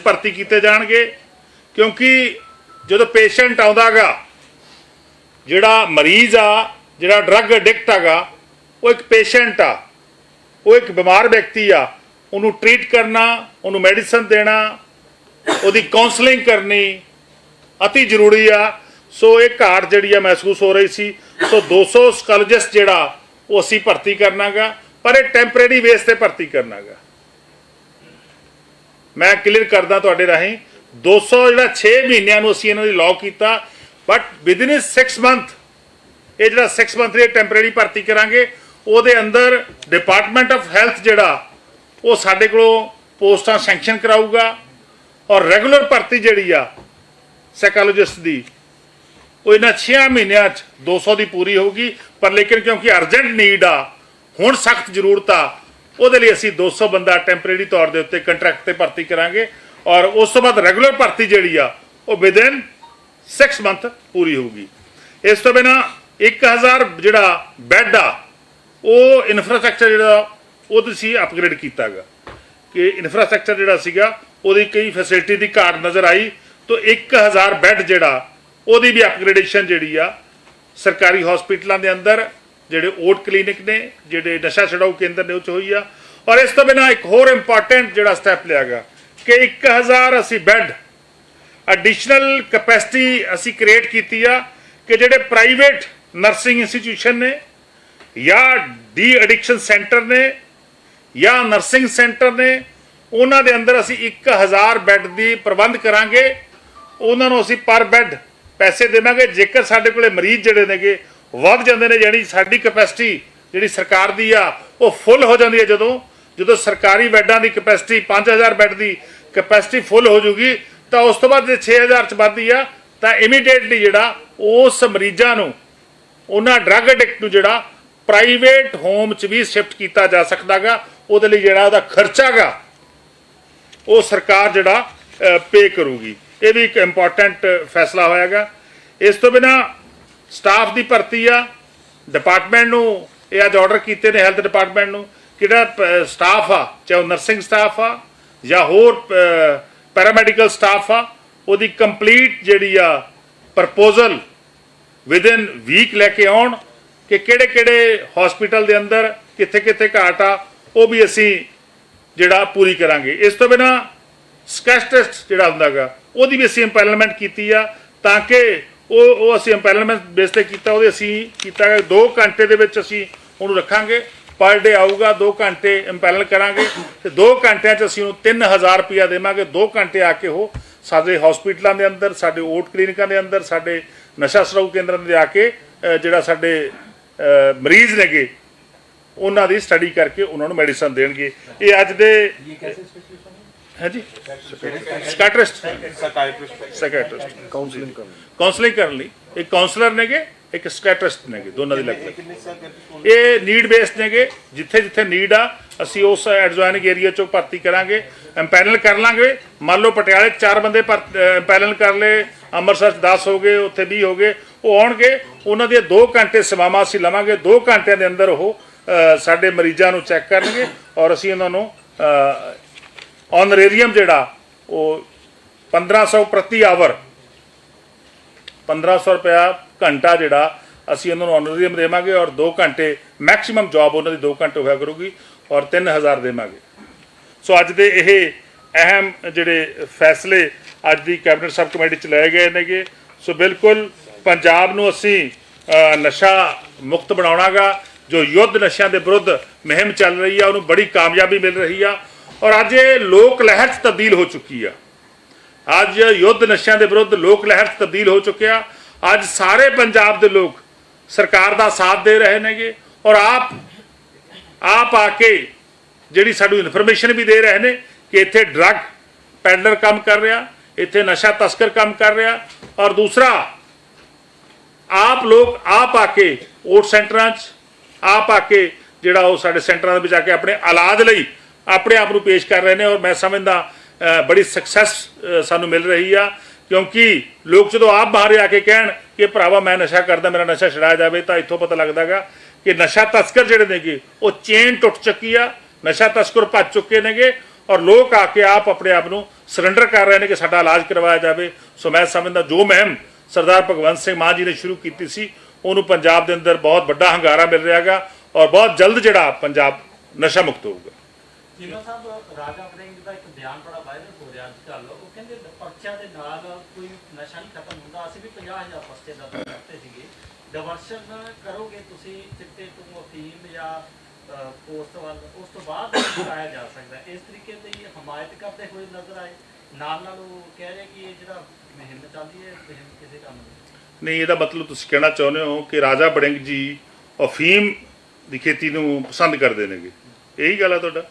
ਭਰਤੀ ਕੀਤੇ ਜਾਣਗੇ, ਕਿਉਂਕਿ ਜਦੋਂ ਪੇਸ਼ੈਂਟ ਆਉਂਦਾਗਾ, ਜਿਹੜਾ ਮਰੀਜ਼ ਆ, ਜਿਹੜਾ ਡਰੱਗ ਐਡਿਕਟ ਹੈਗਾ ਉਹ ਇੱਕ ਪੇਸ਼ੈਂਟ ਆ, ਉਹ ਇੱਕ ਬਿਮਾਰ ਵਿਅਕਤੀ ਆ, ਉਹਨੂੰ ਟ੍ਰੀਟ ਕਰਨਾ, ਉਹਨੂੰ ਮੈਡੀਸਨ ਦੇਣਾ, ਉਹਦੀ ਕਾਉਂਸਲਿੰਗ ਕਰਨੀ ਅਤੀ ਜ਼ਰੂਰੀ ਆ। ਸੋ ਇਹ ਘਾਟ ਜਿਹੜੀ ਆ ਮਹਿਸੂਸ ਹੋ ਰਹੀ ਸੀ। ਸੋ 200 ਸਕਾਲੋਜਿਸਟ ਜਿਹੜਾ, ਉਹ ਅਸੀਂ ਭਰਤੀ ਕਰਨਾਗਾ, ਪਰ ਇਹ ਟੈਂਪਰੇਰੀ ਬੇਸ ਤੇ ਭਰਤੀ ਕਰਨਾਗਾ। ਮੈਂ ਕਲੀਅਰ ਕਰਦਾ ਤੁਹਾਡੇ ਰਾਹੀਂ। 200 ਜਿਹੜਾ 6 ਮਹੀਨਿਆਂ ਨੂੰ ਅਸੀਂ ਇਹਨਾਂ ਦੀ ਲਾਅ ਕੀਤਾ ਬਟ ਵਿਦਿਨ 6 ਮੰਥ ਇਹ ਜਿਹੜਾ 6 ਮੰਥ ਦੀ ਟੈਂਪਰੇਰੀ ਭਰਤੀ ਕਰਾਂਗੇ, ਉਹਦੇ ਅੰਦਰ ਡਿਪਾਰਟਮੈਂਟ ਆਫ ਹੈਲਥ ਜਿਹੜਾ, ਉਹ ਸਾਡੇ ਕੋਲੋਂ ਪੋਸਟਾਂ ਸੈਂਕਸ਼ਨ ਕਰਾਊਗਾ ਔਰ ਰੈਗੂਲਰ ਭਰਤੀ ਜਿਹੜੀ ਆ ਸਾਈਕੋਲੋਜਿਸਟ ਦੀ, ਉਹ ਇਹਨਾਂ 6 ਮਹੀਨਿਆਂ 'ਚ 200 ਦੀ ਪੂਰੀ ਹੋਊਗੀ। ਪਰ ਲੇਕਿਨ ਕਿਉਂਕਿ ਅਰਜੈਂਟ ਨੀਡ ਆ, ਹੁਣ ਸਖਤ ਜ਼ਰੂਰਤ ਆ ਉਹਦੇ ਲਈ ਅਸੀਂ 200 ਬੰਦਾ ਟੈਂਪਰੇਰੀ ਤੌਰ ਦੇ ਉੱਤੇ ਕੰਟਰੈਕਟ ਤੇ ਭਰਤੀ ਕਰਾਂਗੇ ਔਰ ਉਸ ਤੋਂ ਬਾਅਦ ਰੈਗੂਲਰ ਭਰਤੀ ਜਿਹੜੀ ਆ, ਉਹ ਵਿਦਿਨ 6 ਮੰਥ ਪੂਰੀ ਹੋਊਗੀ। ਇਸ ਤੋਂ ਬਿਨਾ 1000 ਜਿਹੜਾ ਬੈੱਡ ਆ, ਉਹ ਇਨਫਰਾਸਟ੍ਰਕਚਰ ਜਿਹੜਾ, ਉਹ ਤੁਸੀਂ ਅਪਗ੍ਰੇਡ ਕੀਤਾਗਾ। ਕਿ ਇਨਫਰਾਸਟ੍ਰਕਚਰ ਜਿਹੜਾ ਸੀਗਾ, ਉਹਦੀ ਕਈ ਫੈਸਿਲਿਟੀ ਦੀ ਘਾਟ ਨਜ਼ਰ ਆਈ, ਤਾਂ 1000 ਬੈੱਡ ਜਿਹੜਾ, ਉਹਦੀ ਵੀ ਅਪਗ੍ਰੇਡੇਸ਼ਨ ਜਿਹੜੀ ਆ, ਸਰਕਾਰੀ ਹਸਪੀਟਲਾਂ ਦੇ ਅੰਦਰ ਜਿਹੜੇ ਓਟ ਕਲੀਨਿਕ ਨੇ, ਜਿਹੜੇ ਨਸ਼ਾ ਛਡਾਊ ਕੇਂਦਰ ਨੇ, ਉਹ 'ਚ ਹੋਈ ਆ। ਔਰ ਇਸ ਤੋਂ ਬਿਨਾ ਇੱਕ ਹੋਰ ਇੰਪੋਰਟੈਂਟ ਜਿਹੜਾ ਸਟੈਪ ਲਿਆ ਗਿਆ ਕਿ 1000 ਅਸੀਂ ਬੈੱਡ ਐਡੀਸ਼ਨਲ ਕੈਪੈਸਿਟੀ ਅਸੀਂ ਕ੍ਰੀਏਟ ਕੀਤੀ ਆ ਕਿ ਜਿਹੜੇ ਪ੍ਰਾਈਵੇਟ ਨਰਸਿੰਗ ਇੰਸਟੀਟਿਊਸ਼ਨ ਨੇ ਜਾਂ ਡੀ ਐਡਿਕਸ਼ਨ ਸੈਂਟਰ ਨੇ ਜਾਂ ਨਰਸਿੰਗ ਸੈਂਟਰ ਨੇ, ਉਹਨਾਂ ਦੇ ਅੰਦਰ ਅਸੀਂ 1000 ਬੈੱਡ ਦੀ ਪ੍ਰਬੰਧ ਕਰਾਂਗੇ। ਉਹਨਾਂ ਨੂੰ ਅਸੀਂ ਪਰ ਬੈੱਡ ਪੈਸੇ ਦੇਵਾਂਗੇ। ਜੇਕਰ ਸਾਡੇ ਕੋਲੇ ਮਰੀਜ਼ ਜਿਹੜੇ ਨੇਗੇ ਵੱਧ ਜਾਂਦੇ ਨੇ, ਯਾਨੀ ਸਾਡੀ ਕੈਪੈਸਿਟੀ ਜਿਹੜੀ ਸਰਕਾਰ ਦੀ ਆ, ਉਹ ਫੁੱਲ ਹੋ ਜਾਂਦੀ ਹੈ ਜਦੋਂ। ਜਦੋਂ ਸਰਕਾਰੀ ਬੈੱਡਾਂ ਦੀ ਕੈਪੈਸਿਟੀ 5000 ਬੈੱਡ ਦੀ ਕੈਪੈਸਿਟੀ ਫੁੱਲ ਹੋ ਜੂਗੀ, ਤਾਂ ਉਸ ਤੋਂ ਬਾਅਦ ਜੇ 6000 ਚ ਵੱਧਦੀ ਆ, ਤਾਂ ਇਮੀਡੀਏਟਲੀ ਜਿਹੜਾ ਉਸ ਮਰੀਜ਼ਾਂ ਨੂੰ, ਉਹਨਾਂ ਡਰੱਗ ਐਡਿਕਟ ਨੂੰ ਜਿਹੜਾ ਪ੍ਰਾਈਵੇਟ ਹੋਮ ਚ ਵੀ ਸ਼ਿਫਟ ਕੀਤਾ ਜਾ ਸਕਦਾਗਾ, ਉਹਦੇ ਲਈ ਜਿਹੜਾ ਉਹਦਾ ਖਰਚਾਗਾ, ਉਹ ਸਰਕਾਰ ਜਿਹੜਾ ਪੇ ਕਰੂਗੀ। ਇਹ ਵੀ ਇੱਕ ਇੰਪੋਰਟੈਂਟ ਫੈਸਲਾ ਹੋਇਆਗਾ। ਇਸ ਤੋਂ ਬਿਨਾ ਸਟਾਫ ਦੀ ਭਰਤੀ ਆ ਡਿਪਾਰਟਮੈਂਟ ਨੂੰ, ਇਹ ਅੱਜ ਆਰਡਰ ਕੀਤੇ ਨੇ ਹੈਲਥ ਡਿਪਾਰਟਮੈਂਟ ਨੂੰ, ਕਿਹੜਾ ਸਟਾਫ ਆ, ਚਾਹੇ ਨਰਸਿੰਗ ਸਟਾਫ ਆ, ਜਾਂ ਹੋਰ ਪੈਰਾਮੈਡੀਕਲ ਸਟਾਫ ਆ, ਉਹਦੀ ਕੰਪਲੀਟ ਜਿਹੜੀ ਆ ਪ੍ਰਪੋਜ਼ਲ ਵਿਦਿਨ ਵੀਕ ਲੈ ਕੇ ਆਉਣ ਕਿ ਕਿਹੜੇ ਕਿਹੜੇ ਹਸਪੀਟਲ ਦੇ ਅੰਦਰ ਕਿੱਥੇ ਕਿੱਥੇ ਘਾਟ ਆ, ਉਹ ਵੀ ਅਸੀਂ ਜਿਹੜਾ ਪੂਰੀ ਕਰਾਂਗੇ। ਇਸ ਤੋਂ ਬਿਨਾ ਸਕੈਸ਼ ਟੈਸਟ ਜਿਹੜਾ ਹੁੰਦਾਗਾ ਉਹਦੀ ਵੀ ਅਸੀਂ ਇੰਪੈਨਲਮੈਂਟ ਕੀਤੀ ਆ ਤਾਂ ਕਿ ਉਹ ਉਹ ਅਸੀਂ ਇੰਪੈਨਲਮੈਂਟ ਬੇਸ ਤੇ ਕੀਤਾ, ਉਹਦੇ ਅਸੀਂ ਕੀਤਾ 2 ਘੰਟੇ ਦੇ ਵਿੱਚ ਅਸੀਂ ਉਹਨੂੰ ਰੱਖਾਂਗੇ ਪਰ ਡੇ ਆਊਗਾ 2 ਘੰਟੇ ਇੰਪੈਨਲ ਕਰਾਂਗੇ ਤੇ 2 ਘੰਟਿਆਂ 'ਚ ਅਸੀਂ ਉਹਨੂੰ 3000 ਰੁਪਇਆ ਦੇਵਾਂਗੇ 2 ਘੰਟੇ ਆ ਕੇ ਉਹ ਸਾਡੇ ਹਸਪੀਟਲਾਂ ਦੇ ਅੰਦਰ, ਸਾਡੇ ਓਟ ਕਲੀਨਿਕਾਂ ਦੇ ਅੰਦਰ, ਸਾਡੇ ਨਸ਼ਾ ਛਡਾਊ ਕੇਂਦਰਾਂ ਦੇ ਆ ਕੇ ਜਿਹੜਾ ਸਾਡੇ ਮਰੀਜ਼ ਨੇਗੇ, ਉਹਨਾਂ ਦੀ ਸਟੱਡੀ ਕਰਕੇ ਉਹਨਾਂ ਨੂੰ ਮੈਡੀਸਨ ਦੇਣਗੇ। ਇਹ ਅੱਜ ਦੇ ਹਾਂਜੀ? ਸਕਾਟਰਿਸਟ ਸਾਈਕਾਟ੍ਰਿਸਟ ਸਾਈਕਾਟ੍ਰਿਸਟ ਕਾਉਂਸਲਿੰਗ ਕਰਨ ਕਾਉਂਸਲਿੰਗ ਕਰਨ ਲਈ। ਇੱਕ ਕਾਉਂਸਲਰ ਨੇਗੇ ਇੱਕ ਸਕੈਟਰਿਸਟ ਨੇਗੇ ਦੋਨਾਂ ਦੀ ਲੱਗ ਇਹ ਨੀਡ ਬੇਸਡ ਨੇਗੇ ਜਿੱਥੇ ਜਿੱਥੇ ਨੀਡ ਆ ਅਸੀਂ ਉਸ ਐਡਜੋਇਨਿੰਗ ਏਰੀਆ ਚੋਂ ਭਰਤੀ ਕਰਾਂਗੇ ਐਮਪੈਨਲ ਕਰ ਲਾਂਗੇ। ਮੰਨ ਲਓ ਪਟਿਆਲੇ ਚਾਰ ਬੰਦੇ ਐਮਪੈਨਲ ਕਰ ਲਏ ਅੰਮ੍ਰਿਤਸਰ 10 ਹੋ ਗਏ ਉੱਥੇ 20 ਹੋ ਗਏ ਉਹ ਆਉਣਗੇ। ਉਹਨਾਂ ਦੇ 2 ਘੰਟੇ ਸਮਾਵਾ ਅਸੀਂ ਲਵਾਂਗੇ 2 ਘੰਟਿਆਂ ਦੇ ਅੰਦਰ ਉਹ ਸਾਡੇ ਮਰੀਜ਼ਾਂ ਨੂੰ ਚੈੱਕ ਕਰਨਗੇ ਔਰ ਅਸੀਂ ਉਹਨਾਂ ਨੂੰ ਆਨਰੇਰੀਅਮ ਜਿਹੜਾ, ਉਹ 1500 ਪ੍ਰਤੀ ਆਵਰ 1500 ਰੁਪਇਆ ਘੰਟਾ ਜਿਹੜਾ ਅਸੀਂ ਉਹਨਾਂ ਨੂੰ ਆਨਰੇਰੀਅਮ ਦੇਵਾਂਗੇ ਔਰ 2 ਘੰਟੇ ਮੈਕਸਿਮਮ ਜੌਬ ਉਹਨਾਂ ਦੀ 2 ਘੰਟੇ ਹੋਇਆ ਕਰੂਗੀ ਔਰ 3000 ਦੇਵਾਂਗੇ। ਸੋ ਅੱਜ ਦੇ ਇਹ ਅਹਿਮ ਜਿਹੜੇ ਫੈਸਲੇ ਅੱਜ ਦੀ ਕੈਬਨਿਟ ਸਬ ਕਮੇਟੀ ਚ ਲਏ ਗਏ ਨੇਗੇ। ਸੋ ਬਿਲਕੁਲ ਪੰਜਾਬ ਨੂੰ ਅਸੀਂ ਨਸ਼ਾ ਮੁਕਤ ਬਣਾਉਣਾਗਾ, ਜੋ ਯੁੱਧ ਨਸ਼ਿਆਂ ਦੇ ਵਿਰੁੱਧ ਮੁਹਿੰਮ ਚੱਲ ਰਹੀ ਆ, ਉਹਨੂੰ ਬੜੀ ਕਾਮਯਾਬੀ ਮਿਲ ਰਹੀ ਆ। ਔਰ ਅੱਜ ਇਹ ਲੋਕ ਲਹਿਰ ਚ ਤਬਦੀਲ ਹੋ ਚੁੱਕੀ ਆ। ਅੱਜ ਯੁੱਧ ਨਸ਼ਿਆਂ ਦੇ ਵਿਰੁੱਧ ਲੋਕ ਲਹਿਰ 'ਚ ਤਬਦੀਲ ਹੋ ਚੁੱਕਿਆ ਅੱਜ ਸਾਰੇ ਪੰਜਾਬ ਦੇ ਲੋਕ ਸਰਕਾਰ ਦਾ ਸਾਥ ਦੇ ਰਹੇ ਨੇਗੇ ਔਰ ਆਪ ਆਪ ਆ ਕੇ ਜਿਹੜੀ ਸਾਨੂੰ ਇਨਫੋਰਮੇਸ਼ਨ ਵੀ ਦੇ ਰਹੇ ਨੇ ਕਿ ਇੱਥੇ ਡਰੱਗ ਪੈਡਲਰ ਕੰਮ ਕਰ ਰਿਹਾ, ਇੱਥੇ ਨਸ਼ਾ ਤਸਕਰ ਕੰਮ ਕਰ ਰਿਹਾ ਔਰ ਦੂਸਰਾ, ਆਪ ਲੋਕ ਆਪ ਆ ਕੇ ਓਟ ਸੈਂਟਰਾਂ 'ਚ, ਆਪ ਆ ਕੇ ਜਿਹੜਾ ਉਹ ਸਾਡੇ ਸੈਂਟਰਾਂ ਦੇ ਵਿੱਚ ਆ ਕੇ ਆਪਣੇ ਔਲਾਦ ਲਈ ਆਪਣੇ ਆਪ ਨੂੰ ਪੇਸ਼ ਕਰ ਰਹੇ ਨੇ ਔਰ ਮੈਂ ਸਮਝਦਾ ਬੜੀ ਸਕਸੈਸ ਸਾਨੂੰ ਮਿਲ ਰਹੀ ਆ। ਕਿਉਂਕਿ ਲੋਕ ਜਦੋਂ ਆਪ ਬਾਹਰ ਆ ਕੇ ਕਹਿਣ ਕਿ ਭਰਾਵਾ ਮੈਂ ਨਸ਼ਾ ਕਰਦਾ, ਮੇਰਾ ਨਸ਼ਾ ਛੁਡਾਇਆ ਜਾਵੇ, ਤਾਂ ਇੱਥੋਂ ਪਤਾ ਲੱਗਦਾਗਾ ਕਿ ਨਸ਼ਾ ਤਸਕਰ ਜਿਹੜੇ ਨੇਗੇ, ਉਹ ਚੇਨ ਟੁੱਟ ਚੁੱਕੀ ਆ, ਨਸ਼ਾ ਤਸਕਰ ਭੱਜ ਚੁੱਕੇ ਨੇਗੇ ਔਰ ਲੋਕ ਆ ਕੇ ਆਪ ਆਪਣੇ ਆਪ ਨੂੰ ਸਰੈਂਡਰ ਕਰ ਰਹੇ ਨੇ ਕਿ ਸਾਡਾ ਇਲਾਜ ਕਰਵਾਇਆ ਜਾਵੇ। ਸੋ ਮੈਂ ਸਮਝਦਾ, ਜੋ ਮਹਿਮ ਸਰਦਾਰ ਭਗਵੰਤ ਸਿੰਘ ਮਾਨ ਜੀ ਨੇ ਸ਼ੁਰੂ ਕੀਤੀ ਸੀ, ਉਹਨੂੰ ਪੰਜਾਬ ਦੇ ਅੰਦਰ ਬਹੁਤ ਵੱਡਾ ਹੰਗਾਰਾ ਮਿਲ ਰਿਹਾਗਾ ਔਰ ਬਹੁਤ ਜਲਦ ਜਿਹੜਾ ਪੰਜਾਬ ਨਸ਼ਾ ਮੁਕਤ ਹੋਊਗਾ। ਚੀਮਾ ਸਾਹਿਬ ਰਾਜਾ ਵੜਿੰਗ ਦਾ ਇੱਕ ਬਿਆਨ ਬੜਾ ਵਾਇਰਲ ਹੋ ਰਿਹਾ ਅੱਜ ਕੱਲ੍ਹ। ਉਹ ਕਹਿੰਦੇ ਪਰਚਿਆਂ ਦੇ ਨਾਲ ਕੋਈ ਨਸ਼ਾ ਨਹੀਂ ਖਤਮ ਹੁੰਦਾ। ਅਸੀਂ ਵੀ 50000 ਪਰਚੇ ਦਾ ਕਰਤੇ ਸੀਗੇ। ਡਿਵਰਸ਼ਨ ਕਰੋਗੇ ਤੁਸੀਂ ਚਿੱਟੇ ਤੋਂ ਅਫੀਮ ਜਾਂ ਅਹ, ਪੋਸਟ ਵੱਲ ਉਸ ਤੋਂ ਬਾਅਦ ਆਇਆ ਜਾ ਸਕਦਾ ਹੈ। ਇਸ ਤਰੀਕੇ ਦੀ ਹਮਾਇਤ ਕਰਦੇ ਹੋਏ ਨਜ਼ਰ ਆਏ। ਨਾਲ ਨਾਲ ਉਹ ਕਹਿ ਰਹੇ ਕਿ ਇਹ ਜਿਹੜਾ ਮੁਹਿੰਮ ਚੱਲਦੀ ਹੈ ਇਹ ਮੁਹਿੰਮ ਕਿਸੇ ਕੰਮ ਦੀ ਨਹੀਂ ਇਹਦਾ ਮਤਲਬ ਤੁਸੀਂ ਕਹਿਣਾ ਚਾਹੁੰਦੇ ਹੋ ਕਿ ਰਾਜਾ ਬੜਿੰਗ ਜੀ ਅਫੀਮ ਦੀ ਖੇਤੀ ਨੂੰ ਪਸੰਦ ਕਰਦੇ ਨੇਗੇ। ਇਹੀ ਗੱਲ ਆ ਤੁਹਾਡਾ?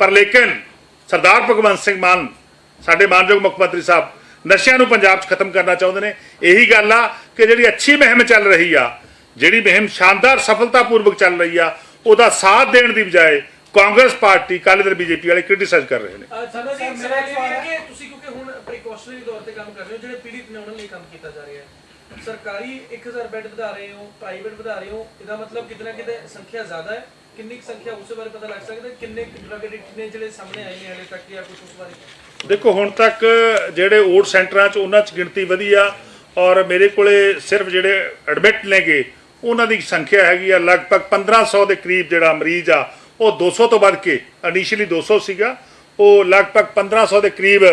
ਪਰ ਲੇਕਿਨ ਸਰਦਾਰ ਭਗਵੰਤ ਸਿੰਘ ਮਾਨ, ਸਾਡੇ ਮਾਨਯੋਗ ਮੁੱਖ ਮੰਤਰੀ ਸਾਹਿਬ, ਨਸ਼ਿਆਂ ਨੂੰ ਪੰਜਾਬ 'ਚ ਖਤਮ ਕਰਨਾ ਚਾਹੁੰਦੇ ਨੇ। ਇਹੀ ਗੱਲ ਆ ਕਿ ਜਿਹੜੀ ਅੱਛੀ ਮੁਹਿੰਮ ਚੱਲ ਰਹੀ ਆ, ਜਿਹੜੀ ਮੁਹਿੰਮ ਸ਼ਾਨਦਾਰ ਸਫਲਤਾਪੂਰਵਕ ਚੱਲ ਰਹੀ ਆ, ਉਹਦਾ ਸਾਥ ਦੇਣ ਦੀ ਬਜਾਏ ਕਾਂਗਰਸ ਪਾਰਟੀ ਅਕਾਲੀ ਦਲ ਬੀਜੇਪੀ ਵਾਲੇ ਕ੍ਰਿਟਿਸਾਈਜ਼ ਕਰ ਰਹੇ ਨੇ। ਸਾਡਾ ਜੀ ਮੇਰਾ ਸਵਾਲ ਹੈ ਕਿ ਤੁਸੀਂ ਕਿਉਂਕਿ ਹੁਣ ਪ੍ਰੀਕਾਸ਼ਨਰੀ ਤੌਰ ਤੇ ਕੰਮ ਕਰ ਰਹੇ ਹੋ, ਜਿਹੜੇ ਪੀੜਿਤ ਨੇ ਉਹਨਾਂ ਲਈ ਕੰਮ ਕੀਤਾ ਜਾ ਰਿਹਾ ਹੈ। ਸਰਕਾਰੀ 1000 ਬੈੱਡ ਵਧਾ ਰਹੇ ਹੋ ਪ੍ਰਾਈਵੇਟ ਵਧਾ ਰਹੇ ਹੋ, ਇਹਦਾ ਮਤਲਬ ਕਿਤਨਾ ਕਿਤੇ ਸੰਖਿਆ ਜ਼ਿਆਦਾ ਹੈ। ਕਿੰਨੀ ਕੁ ਸੰਖਿਆ ਉਸ ਬਾਰੇ ਪਤਾ ਲੱਗ ਸਕਦਾ? ਕਿੰਨੇ ਡਰਗ ਐਡਿਕਟ ਨੇ ਜਿਹੜੇ ਸਾਹਮਣੇ ਆਏ ਨੇ ਹਲੇ ਤੱਕ ਜਾਂ ਕੁਝ ਉਸ ਬਾਰੇ? ਦੇਖੋ, ਹੁਣ ਤੱਕ ਜਿਹੜੇ ਓਟ ਸੈਂਟਰਾਂ 'ਚ ਉਹਨਾਂ 'ਚ ਗਿਣਤੀ ਵਧੀ ਔਰ ਮੇਰੇ ਕੋਲੇ ਸਿਰਫ ਜਿਹੜੇ ਐਡਮਿਟ ਨੇਗੇ, ਉਹਨਾਂ ਦੀ ਸੰਖਿਆ ਹੈਗੀ ਆ ਲਗਭਗ 1500 ਦੇ ਕਰੀਬ ਜਿਹੜਾ ਮਰੀਜ਼ ਆ, ਉਹ 200 ਤੋਂ ਵੱਧ ਕੇ ਇਨੀਸ਼ੀਅਲੀ 200 ਸੀਗਾ, ਉਹ ਲਗਭਗ 1500 ਦੇ ਕਰੀਬ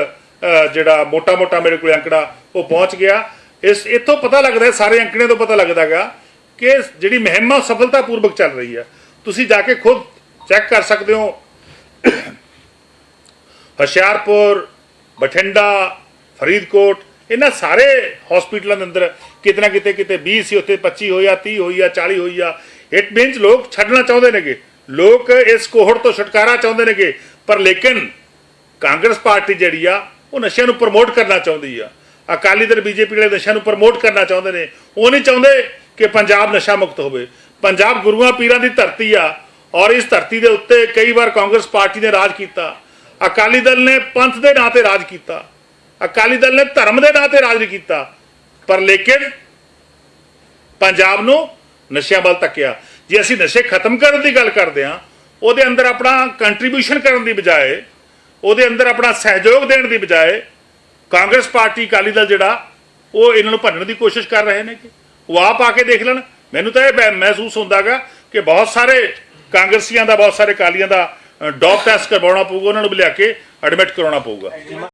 ਜਿਹੜਾ ਮੋਟਾ-ਮੋਟਾ ਮੇਰੇ ਕੋਲ ਅੰਕੜਾ, ਉਹ ਪਹੁੰਚ ਗਿਆ। ਇਸ, ਇੱਥੋਂ ਪਤਾ ਲੱਗਦਾ, ਸਾਰੇ ਅੰਕੜੇ ਤੋਂ ਪਤਾ ਲੱਗਦਾਗਾ ਕਿ ਜਿਹੜੀ ਮੁਹਿੰਮ ਆ ਉਹ ਸਫਲਤਾਪੂਰਵਕ ਚੱਲ ਰਹੀ ਆ। ਤੁਸੀਂ ਜਾ ਕੇ ਖੁਦ ਚੈੱਕ ਕਰ ਸਕਦੇ ਹੋ। ਹੁਸ਼ਿਆਰਪੁਰ, ਬਠਿੰਡਾ, ਫਰੀਦਕੋਟ, ਇਹਨਾਂ ਸਾਰੇ ਹਸਪੀਟਲਾਂ ਦੇ ਅੰਦਰ ਕਿਤੇ ਨਾ ਕਿਤੇ ਕਿਤੇ 20 ਸੀ, ਉੱਥੇ 25 ਹੋਈ ਆ 30 ਹੋਈ ਆ 40 ਹੋਈ ਆ। ਇਟ ਮੀਨਸ ਲੋਕ ਛੱਡਣਾ ਚਾਹੁੰਦੇ ਨੇਗੇ। ਲੋਕ ਇਸ ਕੋਹੜ ਤੋਂ ਛੁਟਕਾਰਾ ਚਾਹੁੰਦੇ ਨੇਗੇ। ਪਰ ਲੇਕਿਨ ਕਾਂਗਰਸ ਪਾਰਟੀ ਜਿਹੜੀ ਆ, ਉਹ ਨਸ਼ਿਆਂ ਨੂੰ ਪ੍ਰਮੋਟ ਕਰਨਾ ਚਾਹੁੰਦੀ ਆ। ਅਕਾਲੀ ਦਲ, ਬੀਜੇਪੀ ਵਾਲੇ ਨਸ਼ਿਆਂ ਨੂੰ ਪ੍ਰਮੋਟ ਕਰਨਾ ਚਾਹੁੰਦੇ ਨੇ। ਉਹ ਨਹੀਂ ਚਾਹੁੰਦੇ ਕਿ ਪੰਜਾਬ ਨਸ਼ਾ ਮੁਕਤ ਹੋਵੇ। ਪੰਜਾਬ ਗੁਰੂਆਂ ਪੀਰਾਂ ਦੀ ਧਰਤੀ ਆ ਔਰ ਇਸ ਧਰਤੀ ਦੇ ਉੱਤੇ ਕਈ ਵਾਰ ਕਾਂਗਰਸ ਪਾਰਟੀ ਨੇ ਰਾਜ ਕੀਤਾ। ਅਕਾਲੀ ਦਲ ਨੇ ਪੰਥ ਦੇ ਨਾਂ ਤੇ ਰਾਜ ਕੀਤਾ। ਅਕਾਲੀ ਦਲ ਨੇ ਧਰਮ ਦੇ ਨਾਂ ਤੇ ਰਾਜ ਨਹੀਂ ਕੀਤਾ। ਪਰ ਲੇਕਿਨ ਪੰਜਾਬ ਨੂੰ ਨਸ਼ਿਆਂ ਵੱਲ ਤੱਕਿਆ ਜੇ ਅਸੀਂ ਨਸ਼ੇ ਖਤਮ ਕਰਨ ਦੀ ਗੱਲ ਕਰਦੇ ਹਾਂ, ਉਹਦੇ ਅੰਦਰ ਆਪਣਾ ਕੰਟਰੀਬਿਊਸ਼ਨ ਕਰਨ ਦੀ ਬਜਾਏ, ਉਹਦੇ ਅੰਦਰ ਆਪਣਾ ਸਹਿਯੋਗ ਦੇਣ ਦੀ ਬਜਾਏ, ਕਾਂਗਰਸ ਪਾਰਟੀ ਅਕਾਲੀ ਦਲ ਜਿਹੜਾ, ਉਹ ਇਹਨਾਂ ਨੂੰ ਭੰਨਣ ਦੀ ਕੋਸ਼ਿਸ਼ ਕਰ ਰਹੇ ਨੇ ਕਿ ਉਹ ਆਪ ਆ ਕੇ ਦੇਖ ਲੈਣ। ਮੈਨੂੰ ਤਾਂ ਇਹ ਮਹਿ- ਮਹਿਸੂਸ ਹੁੰਦਾਗਾ ਕਿ ਬਹੁਤ ਸਾਰੇ ਕਾਂਗਰਸੀਆਂ ਦਾ, ਬਹੁਤ ਸਾਰੇ ਅਕਾਲੀਆਂ ਦਾ ਡੋਪ ਟੈਸਟ ਕਰਵਾਉਣਾ ਪਊਗਾ, ਉਹਨਾਂ ਨੂੰ ਲਿਆ ਕੇ ਐਡਮਿਟ ਕਰਾਉਣਾ ਪਊਗਾ।